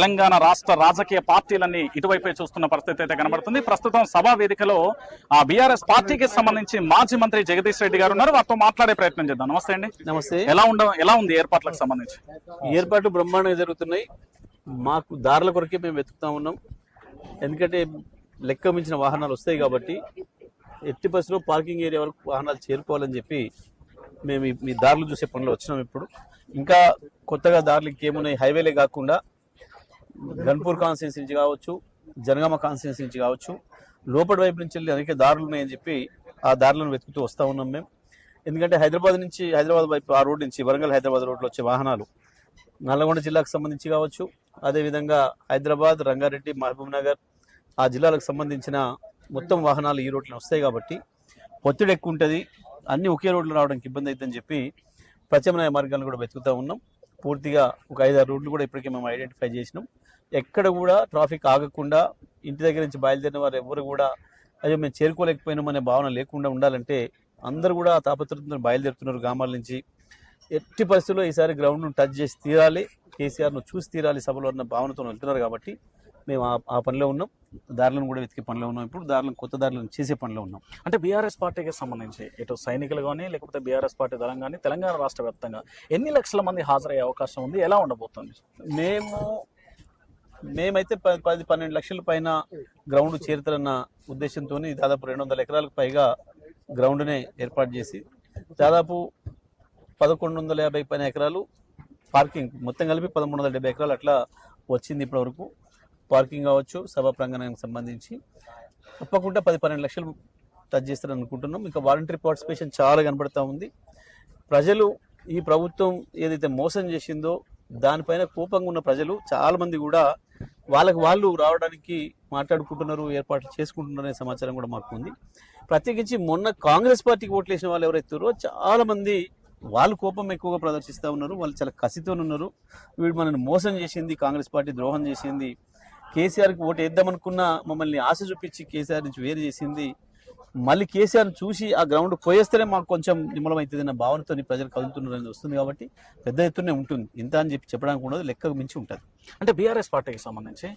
తెలంగాణ రాష్ట్ర రాజకీయ పార్టీలన్నీ ఇటువైపే చూస్తున్న పరిస్థితి అయితే కనబడుతుంది. ప్రస్తుతం సభా వేదికలో ఆ బీఆర్ఎస్ పార్టీకి సంబంధించి మాజీ మంత్రి జగదీష్ రెడ్డి గారు ఉన్నారు. వారితో మాట్లాడే ప్రయత్నం చేద్దాం. నమస్తే అండి. నమస్తే. ఎలా ఉండ ఎలా ఉంది ఏర్పాట్లకు సంబంధించి? ఏర్పాట్లు బ్రహ్మాండంగా జరుగుతున్నాయి. మాకు దారుల కొరకే మేము వెతుకుతా ఉన్నాం. ఎందుకంటే లెక్క మించిన వాహనాలు వస్తాయి కాబట్టి ఎట్టి బస్సులో పార్కింగ్ ఏరియా వరకు వాహనాలు చేరుకోవాలని చెప్పి మేము మీ దారులు చూసే పనిలో వచ్చినాం ఇప్పుడు. ఇంకా కొత్తగా దారులు ఇంకేమున్నాయి? హైవేలే కాకుండా ఘన్పూర్ కాన్స్టిట్యూన్సీ నుంచి కావచ్చు జనగామ కాన్స్టిట్యూన్సీ నుంచి కావచ్చు లోపటి వైపు నుంచి వెళ్ళి అనేక దారులు ఉన్నాయని చెప్పి ఆ దారులను వెతుకుతూ వస్తూ ఉన్నాం మేము. ఎందుకంటే హైదరాబాద్ నుంచి హైదరాబాద్ వైపు ఆ రోడ్ నుంచి వరంగల్ హైదరాబాద్ రోడ్లో వచ్చే వాహనాలు నల్లగొండ జిల్లాకు సంబంధించి కావచ్చు అదేవిధంగా హైదరాబాద్ రంగారెడ్డి మహబూబ్ నగర్ ఆ జిల్లాలకు సంబంధించిన మొత్తం వాహనాలు ఈ రోడ్లో వస్తాయి కాబట్టి ఒత్తిడి ఎక్కువ ఉంటుంది. అన్నీ ఒకే రోడ్లు రావడానికి ఇబ్బంది అవుతుందని చెప్పి ప్రత్యామ్నాయ మార్గాలను కూడా వెతుకుతూ ఉన్నాం. పూర్తిగా ఒక ఐదారు రూట్లు కూడా ఇప్పటికే మేము ఐడెంటిఫై చేసినాం. ఎక్కడ కూడా ట్రాఫిక్ ఆగకుండా ఇంటి దగ్గర నుంచి బయలుదేరిన వారు ఎవరు కూడా అయ్యో మేము చేరుకోలేకపోయినామనే భావన లేకుండా ఉండాలంటే అందరూ కూడా ఆ తాపత్రయంతో బయలుదేరుతున్నారు గ్రామాల నుంచి. ఎట్టి పరిస్థితుల్లో ఈసారి గ్రౌండ్ను టచ్ చేసి తీరాలి కేసీఆర్ను చూసి తీరాలి సభలో ఉన్న భావనతో వెళ్తున్నారు కాబట్టి మేము ఆ- పనిలో ఉన్నాం. దారులను కూడా వెతికే పనిలో ఉన్నాం. ఇప్పుడు దారులను కొత్త దారులను చేసే పనిలో ఉన్నాం. అంటే బీఆర్ఎస్ పార్టీకి సంబంధించి ఇటు సైనికులు కానీ లేకపోతే బీఆర్ఎస్ పార్టీ దళం కానీ తెలంగాణ రాష్ట్ర వ్యాప్తంగా ఎన్ని లక్షల మంది హాజరయ్యే అవకాశం ఉంది? ఎలా ఉండబోతుంది? మేము మేమైతే పది పది పన్నెండు లక్షల పైన గ్రౌండ్ చేరుతారన్న ఉద్దేశంతో దాదాపు రెండు వందల ఎకరాలకు పైగా గ్రౌండ్నే ఏర్పాటు చేసి దాదాపు పదకొండు వందల యాభై పైన ఎకరాలు పార్కింగ్ మొత్తం కలిపి పదమూడు వందల డెబ్బై ఎకరాలు అట్లా వచ్చింది ఇప్పటివరకు. పార్కింగ్ కావచ్చు సభా ప్రాంగణానికి సంబంధించి తప్పకుండా పది పన్నెండు లక్షలు టచ్ చేస్తారని అనుకుంటున్నాం. ఇంకా వాలంటరీ పార్టిసిపేషన్ చాలా కనబడతా ఉంది. ప్రజలు ఈ ప్రభుత్వం ఏదైతే మోసం చేసిందో దానిపైన కోపంగా ఉన్న ప్రజలు చాలామంది కూడా వాళ్ళకి వాళ్ళు రావడానికి మాట్లాడుకుంటున్నారు ఏర్పాట్లు చేసుకుంటున్నారు అనే సమాచారం కూడా మాకు ఉంది. ప్రత్యేకించి మొన్న కాంగ్రెస్ పార్టీకి ఓట్లు వేసిన వాళ్ళు ఎవరైతున్నారో చాలామంది వాళ్ళు కోపం ఎక్కువగా ప్రదర్శిస్తూ ఉన్నారు. వాళ్ళు చాలా కసితో ఉన్నారు వీడు మనల్ని మోసం చేసింది కాంగ్రెస్ పార్టీ ద్రోహం చేసింది. కేసీఆర్కి ఓటు వేద్దామనుకున్న మమ్మల్ని ఆశ చూపించి కేసీఆర్ నుంచి వేరు చేసింది. మళ్ళీ కేసీఆర్ చూసి ఆ గ్రౌండ్ పోయేస్తేనే మాకు కొంచెం నిమ్మలమవుతుంది అన్న భావనతో ప్రజలు కదులుతున్నారు అనేది వస్తుంది కాబట్టి పెద్ద ఎత్తునే ఉంటుంది. ఇంత అని చెప్పి చెప్పడానికి ఉండదు లెక్కకు మించి ఉంటుంది. అంటే బీఆర్ఎస్ పార్టీకి సంబంధించి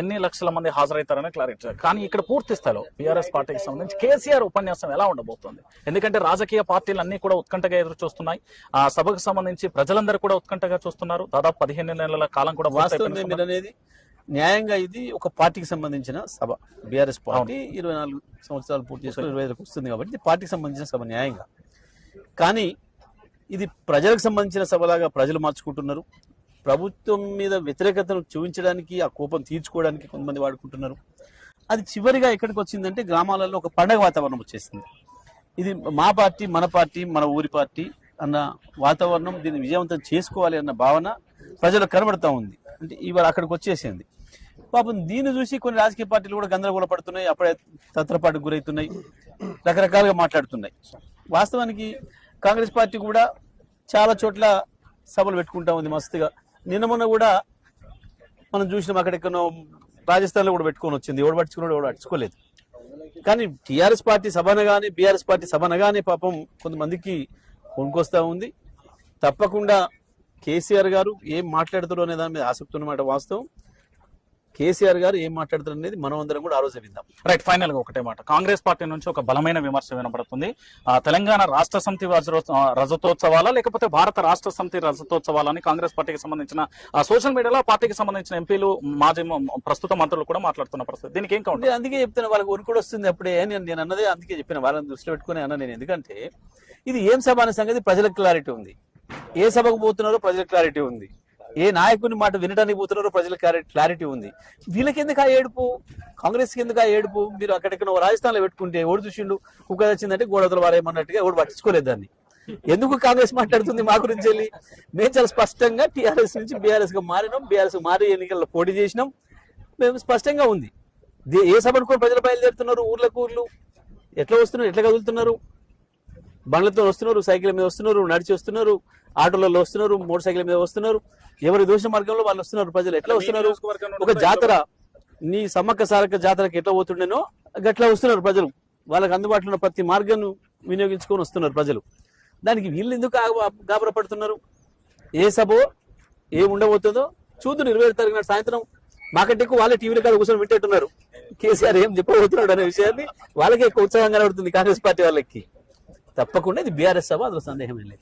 ఎన్ని లక్షల మంది హాజరవుతారని క్లారిటీ కానీ ఇక్కడ పూర్తి స్థాయిలో బీఆర్ఎస్ పార్టీకి సంబంధించి కేసీఆర్ ఉపన్యాసం ఎలా ఉండబోతోంది? ఎందుకంటే రాజకీయ పార్టీలు అన్ని కూడా ఉత్కంఠగా ఎదురు చూస్తున్నాయి. ఆ సభకు సంబంధించి ప్రజలందరూ కూడా ఉత్కంఠగా చూస్తున్నారు. దాదాపు పదిహేను నెలల కాలం కూడా వాస్తవం అనేది న్యాయంగా ఇది ఒక పార్టీకి సంబంధించిన సభ. బీఆర్ఎస్ పార్టీ ఇరవై నాలుగు సంవత్సరాలు పూర్తి చేసుకుని ఇరవై ఐదుకి వస్తుంది కాబట్టి ఇది పార్టీకి సంబంధించిన సభ న్యాయంగా. కానీ ఇది ప్రజలకు సంబంధించిన సభలాగా ప్రజలు మార్చుకుంటున్నారు. ప్రభుత్వం మీద వ్యతిరేకతను చూపించడానికి ఆ కోపం తీర్చుకోవడానికి కొంతమంది వాడుకుంటున్నారు. అది చివరిగా ఎక్కడికి వచ్చిందంటే గ్రామాలలో ఒక పండగ వాతావరణం వచ్చేసింది. ఇది మా పార్టీ మన పార్టీ మన ఊరి పార్టీ అన్న వాతావరణం దీన్ని విజయవంతం చేసుకోవాలి అన్న భావన ప్రజలకు కనబడతా ఉంది. అంటే ఇవాళ అక్కడికి వచ్చేసింది. పాపం దీన్ని చూసి కొన్ని రాజకీయ పార్టీలు కూడా గందరగోళ పడుతున్నాయి అప్పుడే తత్రపాటుకు గురవుతున్నాయి రకరకాలుగా మాట్లాడుతున్నాయి. వాస్తవానికి కాంగ్రెస్ పార్టీ కూడా చాలా చోట్ల సభలు పెట్టుకుంటా ఉంది మస్తుగా. నిన్న మొన్న కూడా మనం చూసినాం అక్కడెక్కడో రాజస్థాన్లో కూడా పెట్టుకొని వచ్చింది. ఎవడు పట్టించుకున్నాడు ఎవడు పట్టించుకోలేదు. కానీ టీఆర్ఎస్ పార్టీ సభనగానే బీఆర్ఎస్ పార్టీ సభన కానీ పాపం కొంతమందికి కొనుకొస్తూ ఉంది. తప్పకుండా కేసీఆర్ గారు ఏం మాట్లాడతారు అనే దాని మీద ఆసక్తి ఉన్నమాట వాస్తవం. కేసీఆర్ గారు ఏం మాట్లాడతారు అనేది మనం అందరం కూడా ఆ రోజు విందాం. రైట్ ఫైనల్గా ఒకటే మాట. కాంగ్రెస్ పార్టీ నుంచి ఒక బలమైన విమర్శ వినపడుతుంది. ఆ, తెలంగాణ రాష్ట్ర సమితి రజతోత్సవాలా లేకపోతే భారత రాష్ట్ర సమితి రజతోత్సవాలా అని కాంగ్రెస్ పార్టీకి సంబంధించిన ఆ, సోషల్ మీడియాలో పార్టీకి సంబంధించిన ఎంపీలు మాజీ ప్రస్తుత మంత్రులు కూడా మాట్లాడుతున్న పరిస్థితి. దీనికి ఏం అంటే అందుకే చెప్తాను వాళ్ళకి ఉరుకుడు వస్తుంది అప్పుడే. నేను నేను అన్నదే అందుకే చెప్పిన వాళ్ళని దృష్టిలో పెట్టుకుని అన్న నేను. ఎందుకంటే ఇది ఏం సభ అనే సంగతి ప్రజలకు క్లారిటీ ఉంది. ఏ సభకు పోతున్నారో ప్రజలకు క్లారిటీ ఉంది. ఏ నాయకుని మాట వినడానికి పోతున్నారో ప్రజలకు క్లారిటీ ఉంది. వీళ్ళకి ఎందుకు ఆ ఏడుపు? కాంగ్రెస్కి ఎందుకు ఆ ఏడుపు? మీరు అక్కడెక్కడ రాజస్థాన్లో పెట్టుకుంటే ఓడి చూసిండు? కుక్క వచ్చిందంటే గోడవతల వారేమన్నట్టుగా ఎవడు పట్టించుకోలేదు దాన్ని. ఎందుకు కాంగ్రెస్ మాట్లాడుతుంది మా గురించి వెళ్ళి? మేము చాలా స్పష్టంగా టీఆర్ఎస్ నుంచి బీఆర్ఎస్గా మారినాం. బీఆర్ఎస్ మారి ఎన్నికల్లో పోటీ చేసినాం. మేము స్పష్టంగా ఉంది. దే- ఏ సభ కూడా ప్రజలు బయలుదేరుతున్నారు? ఊర్లకు ఊర్లు. ఎట్లా వస్తున్నారు? ఎట్లా కదులుతున్నారు? బండ్లతో వస్తున్నారు సైకిల్ మీద వస్తున్నారు నడిచి వస్తున్నారు ఆటోలలో వస్తున్నారు మోటార్ సైకిల్ మీద వస్తున్నారు. ఎవరి దోష మార్గంలో వాళ్ళు వస్తున్నారు ప్రజలు. ఎట్లా వస్తున్నారు? ఒక జాతర. నీ సమ్మక్క సారక్క జాతరకి ఎట్లా పోతుండేనో గట్లా వస్తున్నారు ప్రజలు. వాళ్ళకి అందుబాటులో ఉన్న ప్రతి మార్గాన్ని వినియోగించుకొని వస్తున్నారు ప్రజలు. దానికి వీళ్ళు ఎందుకు గాబరా పడుతున్నారు ఏ సభో ఏం ఉండబోతుందో చూద్దు ఇరవై తారీఖు నాడు సాయంత్రం మాకంటే ఎక్కువ వాళ్ళే టీవీలో కాదు కూర్చొని వింటేట్టున్నారు. కేసీఆర్ ఏం చెప్పబోతున్నాడు అనే విషయాన్ని వాళ్ళకి ఎక్కువ ఉత్సాహంగా కనబడుతుంది కాంగ్రెస్ పార్టీ వాళ్ళకి. తప్పకుండా ఇది బీఆర్ఎస్ సభ అందులో సందేహం లేదు.